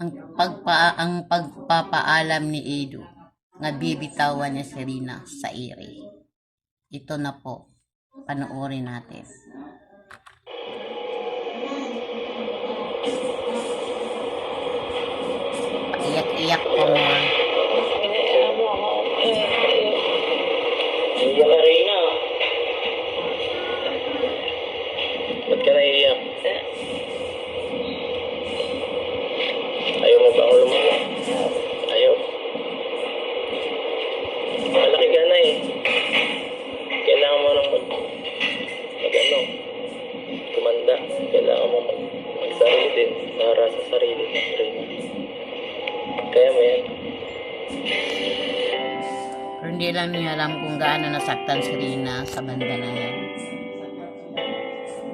ang pagpa ang pagpapaalam ni Edu nga bibitawan niya si Rina sa iri. Ito na po. Panoorin natin. Iyak-iyak ko mo. Para sa sarili mo. Reyna. Kaya mo yan. Pero hindi lang niya alam kung gaano nasaktan si Rina sa banda na yan.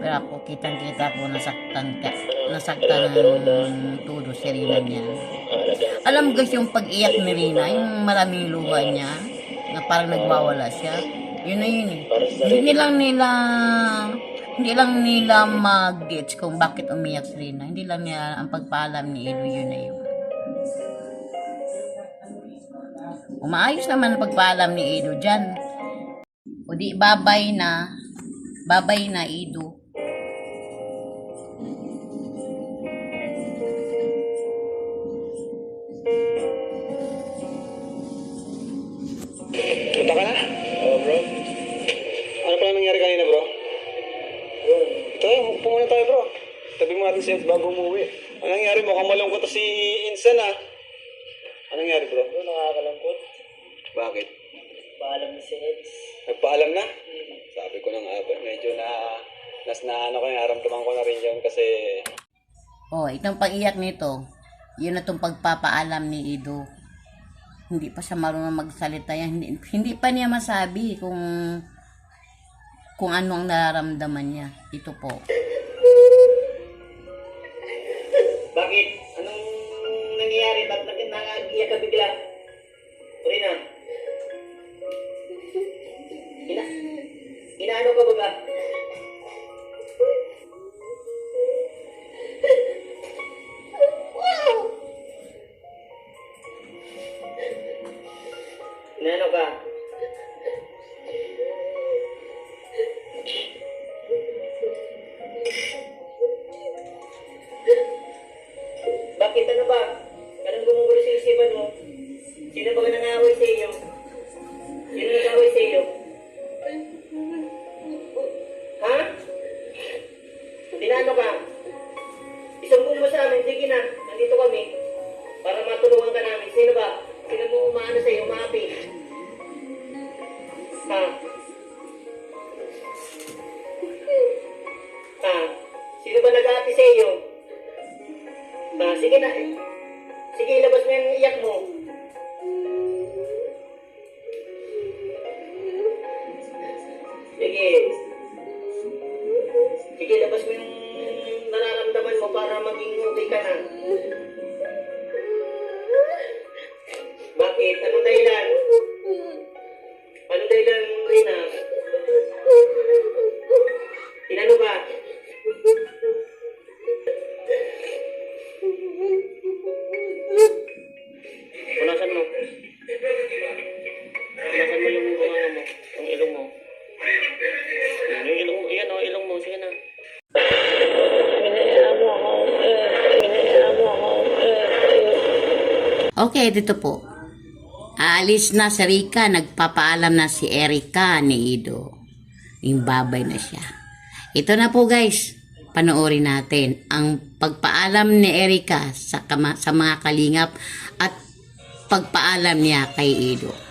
Pero ako, kitang-kita ko nasaktan ka. Nasaktan ng todo si Rina niya. Alam guys yung pag-iyak ni Rina, yung maraming luha niya, na parang nagwawala siya. Yun na yun eh. Hindi lang nila, hindi lang nila mag-gets kung bakit umiyak si Rina. Hindi lang nila ang pagpaalam ni Edu, yun na yun. Umaayos naman ang pagpaalam ni Edu dyan. O di babay na, babay na Edu. Upo muna tayo, bro. Tabi mo natin si Eds bago umuwi. Ano nangyari? Mukhang malungkot si Insan, ah. Ano nangyari, bro? Bro, nakakalangkot. Bakit? Paalam ni si Eds. Nagpaalam na? Sabi ko na nga, ba, medyo na... Nas na ano ko, naramdaman ko na rin yun kasi... Oh, itong pag-iyak nito, yun na itong pagpapaalam ni Edo. Hindi pa siya marunong magsalita yan. Hindi, hindi pa niya masabi kung kung ano ang nararamdaman niya. Ito po. Inaano ka ba ka? Isumbong mo sa amin, sige na, nandito kami. Para matulungan ka namin. Sino ba? Sino mo umaano sa iyo, umaapi? Ha? Ha? Sino ba nag-aapi sa iyo? Ah, sige na. Sige, ilabas mo yung iyak mo. Bakit? Anong dahilan? Anong dahilan, Rina? Tinano ba? Punasan mo. Punasan mo yung mga mo, yung ilong mo. Yan, yung ilong mo, yan o, ilong mo, sige na. Okay, dito po. Aalis na si Rika, nagpapaalam na si Erika ni Ido. Yung babay na siya. Ito na po guys, panoorin natin ang pagpaalam ni Erika sa, sa mga kalingap at pagpaalam niya kay Ido.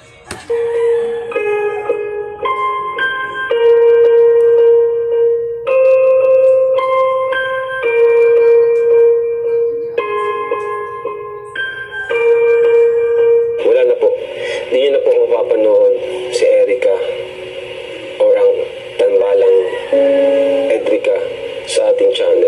nagawa si Erica o ang tanbalang Edrica sa ating channel.